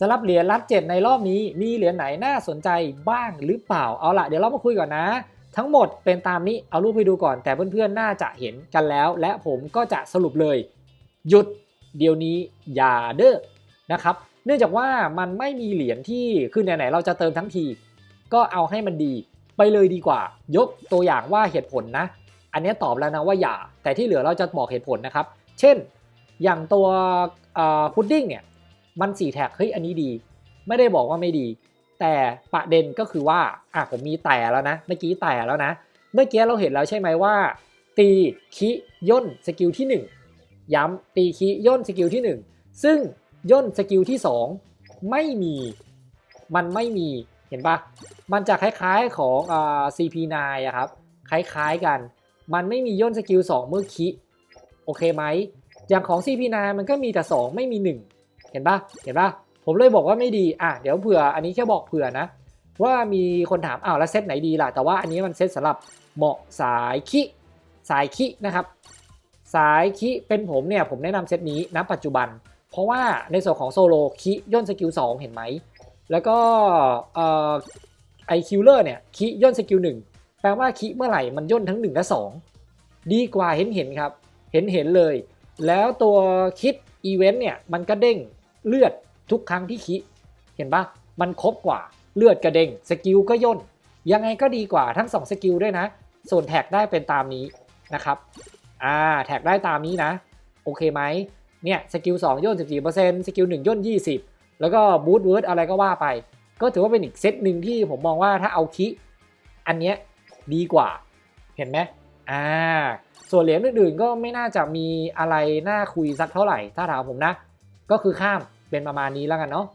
สำหรับเหรียญรัดเจ็ดในรอบนี้มีเหรียญไหนน่าสนใจบ้างหรือเปล่าเอาละเดี๋ยวเรามาคุยก่อนนะ ทั้งหมดเป็นตามนี้เอารูปให้ดูก่อน แต่เพื่อนๆน่าจะเห็นกันแล้ว และผมก็จะสรุปเลย หยุดเดี๋ยวนี้อย่าเด้อนะครับ เนื่องจากว่ามันไม่มีเหรียญที่คือไหนๆเราจะเติมทั้งที ก็เอาให้มันดีไปเลยดีกว่า ยกตัวอย่างว่าเหตุผลนะ อันนี้ตอบแล้วนะว่าอย่า แต่ที่เหลือเราจะบอกเหตุผลนะครับ เช่น อย่างตัวพุดดิ้งเนี่ย มัน4แท็กเฮ้ยอันนี้ดี ไม่ได้บอกว่าไม่ดี แต่ประเด็นก็คือว่าอะผมมีแต่แล้วนะ เมื่อกี้แต่แล้วนะ เมื่อกี้เราเห็นแล้วใช่ไหมว่า ตีคิย่นสกิลที่ 1 ย้ำตีคิย่นสกิลที่ 1 ซึ่งย่นสกิลที่ 2 ไม่มีมันไม่มีเห็นปะมันจะคล้ายๆของอ่า CP9 อะครับ คล้ายๆกัน มันไม่มีย่นสกิล2เมื่อคิโอเคไหมอย่างของ CP9 มันก็มีแต่ 2 ไม่มี 1 เห็นปะเห็นปะผมเลยบอกว่าไม่ดีอะเดี๋ยวเผื่ออันนี้แค่บอกเผื่อนะ ว่ามีคนถามอ้าวแล้วเซตไหนดีล่ะ แต่ว่าอันนี้มันเซตสำหรับเหมาะสายคิสายคินะครับ สายคิเป็นผมเนี่ยผมแนะนำเซตนี้ณปัจจุบัน เพราะว่าในส่วนของโซโลคิย่นสกิล2เห็นไหมแล้วก็ไอคิวเลอร์เนี่ยคิย่นสกิล1แปลว่าคิเมื่อไหร่มันย่นทั้ง 1 และ 2 ดีกว่าเห็นเห็นครับ เห็นเห็นเลย แล้วตัวคิดอีเวนต์เนี่ยมันก็เด้ง เลือดทุกครั้งที่คิ เห็นปะมันครบกว่าเลือดกระเด้งสกิลก็ย่น ยังไงก็ดีกว่าทั้ง2สกิลด้วยนะ ส่วนแท็กได้เป็นตามนี้นะครับอ่าแท็กได้ตามนี้นะ โอเคไหมเนี่ยสกิล2ย่น 14%สกิล1ย่น 20 แล้วก็บูทเวิร์ดอะไรก็ว่าไป ก็ถือว่าเป็นอีกเซตหนึ่งที่ผมมองว่าถ้าเอาคิ อันเนี้ยดีกว่า เห็นไหมอ่าส่วนเหรียญอื่นๆก็ไม่น่าจะมีอะไรน่าคุยสักเท่าไหร่ ถ้าถามผมนะ ก็คือข้ามเป็นประมาณนี้แล้วกันเนาะ